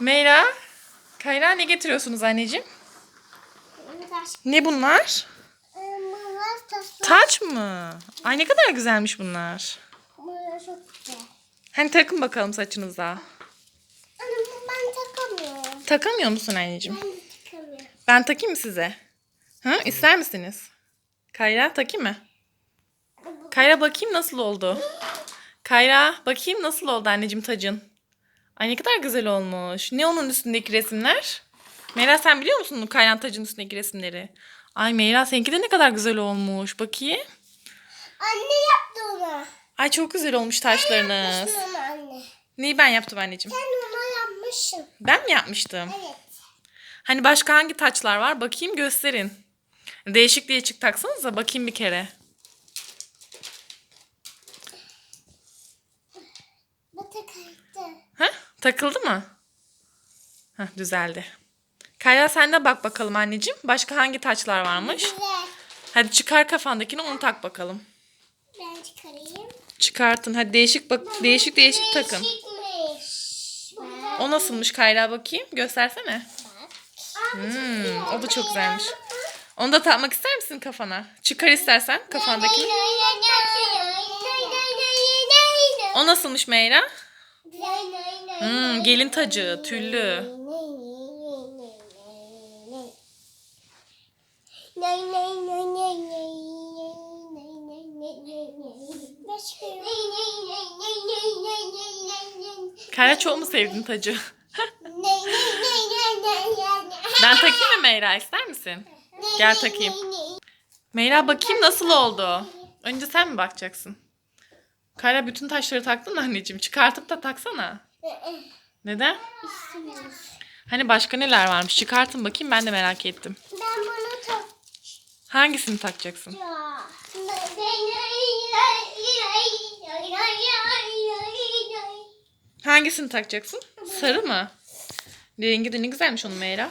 Meyra, Kayra ne getiriyorsunuz anneciğim? Ne bunlar? Taç mı? Ay ne kadar güzelmiş bunlar. güzel. Hani takın bakalım saçınıza. Ben takamıyorum. Takamıyor musun anneciğim? Ben takamıyorum. Ben takayım mı size? Ha, ister misiniz? Kayra takayım mı? Kayra bakayım nasıl oldu? Kayra bakayım nasıl oldu anneciğim tacın? Ay ne kadar güzel olmuş. Ne onun üstündeki resimler? Meyra sen biliyor musun Kayra'nın tacın üstündeki resimleri? Ay Meyra seninki de ne kadar güzel olmuş. Bakayım. Anne yaptı onu. Ay çok güzel olmuş taşlarınız. Yapmışsın onu anne. Neyi ben yaptım anneciğim? Sen onu yapmışsın. Ben mi yapmıştım? Evet. Hani başka hangi taçlar var? Bakayım gösterin. Değişik değişik taksanıza bakayım bir kere. Bu takaydı. Ha? Takıldı mı? Ha, düzeldi. Kayra sen de bak bakalım anneciğim. Başka hangi taçlar varmış? Güzel. Hadi çıkar kafandakini onu tak bakalım. Ben çıkarayım. Çıkartın. Hadi değişik bak değişik değişik takın. Değişikmiş. Bak. O nasılmış Kayra bakayım? Göstersene. Bak. Hmm, o da çok güzelmiş. Onu da takmak ister misin kafana? Çıkar istersen kafandakini. O nasılmış Meyra? Hmm, gelin tacı, tüllü. Kayra çok mu sevdin tacı? Ben takayım mı Meyra ister misin? Gel takayım. Meyra bakayım nasıl oldu? Önce sen mi bakacaksın? Kayra bütün taşları taktın anneciğim. Çıkartıp da taksana. Neden? Hani başka neler varmış? Çıkartın bakayım ben de merak ettim. Ben bunu takacağım. Hangisini takacaksın? Hangisini takacaksın? Sarı mı? Rengi de ne güzelmiş onun Meyra.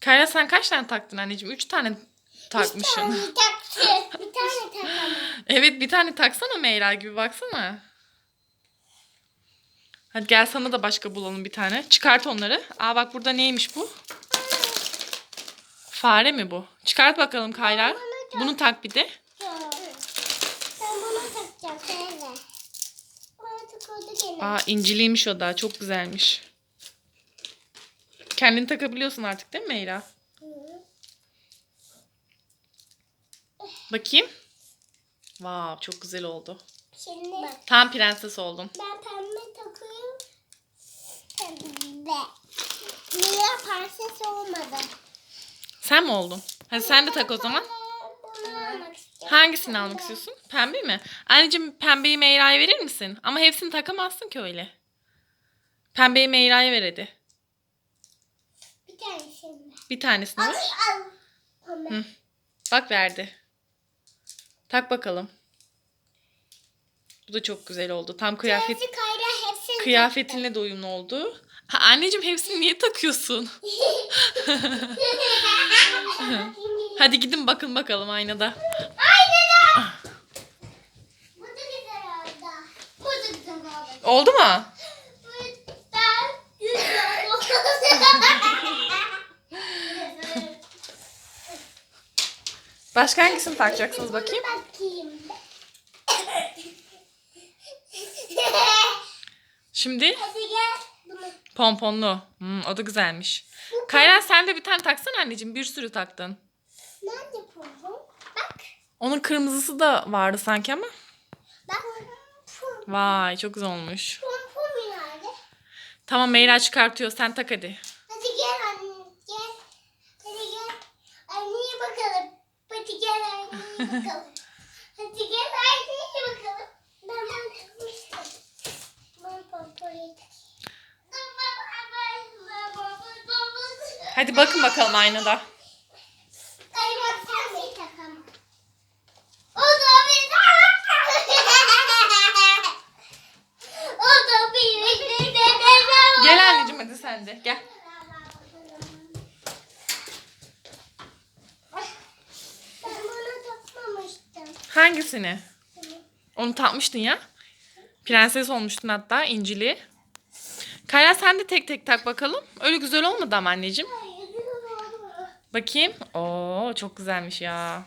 Kayra sen kaç tane taktın anneciğim? Üç tane takmışsın. Bir tane Bir tane takamam. Evet bir tane taksana Meyra gibi baksana. Hadi gel sana da başka bulalım bir tane. Çıkart onları. Aa bak burada neymiş bu? Fare mi bu? Çıkart bakalım Kayra. Bunu tak bir de. Ben bunu takıldı gene. Aa inciliymiş o da. Çok güzelmiş. Kendini takabiliyorsun artık değil mi Meyra? Bakayım. Vav çok güzel oldu. Şimdi. Tam prenses oldun. Ben pembe. Pembe. Niye prenses olmadı? Sen mi oldun? Hadi sen de tak o zaman. Hangisini almak istiyorsun? Pembe mi? Anneciğim pembeyi Meyra'ya verir misin? Ama hepsini takamazsın ki öyle. Pembeyi Meyra'ya ver hadi. Bir tane şimdi. Bir tanesini Al. ver. Hı. Bak verdi. Tak bakalım. Bu da çok güzel oldu. Tam kıyafet kayra hepsini kıyafetinle de uyumlu oldu. Ha, anneciğim hepsini niye takıyorsun? Hadi gidin bakın bakalım aynada. Aynen Bu da güzel oldu. Bu da güzel oldu. Oldu mu? Başka hangisini takacaksınız bakayım? Bakayım. Şimdi Hadi gel. Bunu. pomponlu. Hmm, o da güzelmiş. Kayra sen de bir tane taksana anneciğim. Bir sürü taktın. Nerede pompon? Bak. Onun kırmızısı da vardı sanki ama. Bak. Vay çok güzel olmuş. Pompon nerede? Tamam Meyra çıkartıyor. Sen tak hadi. Hadi gel anne. Gel. Hadi gel. Anneye bakalım. Hadi gel anneye bakalım. Hadi gel anneye bakalım. Ben bunu takmıştım. Ben pomponu Hadi bakın bakalım aynada. Gel anneciğim hadi sen de. Gel. Hangisini? Onu takmıştın ya. Prenses olmuştun hatta incili. Kayra sen de tek tek tak bakalım. Öyle güzel olmadı ama anneciğim. Bakayım. Oo çok güzelmiş ya.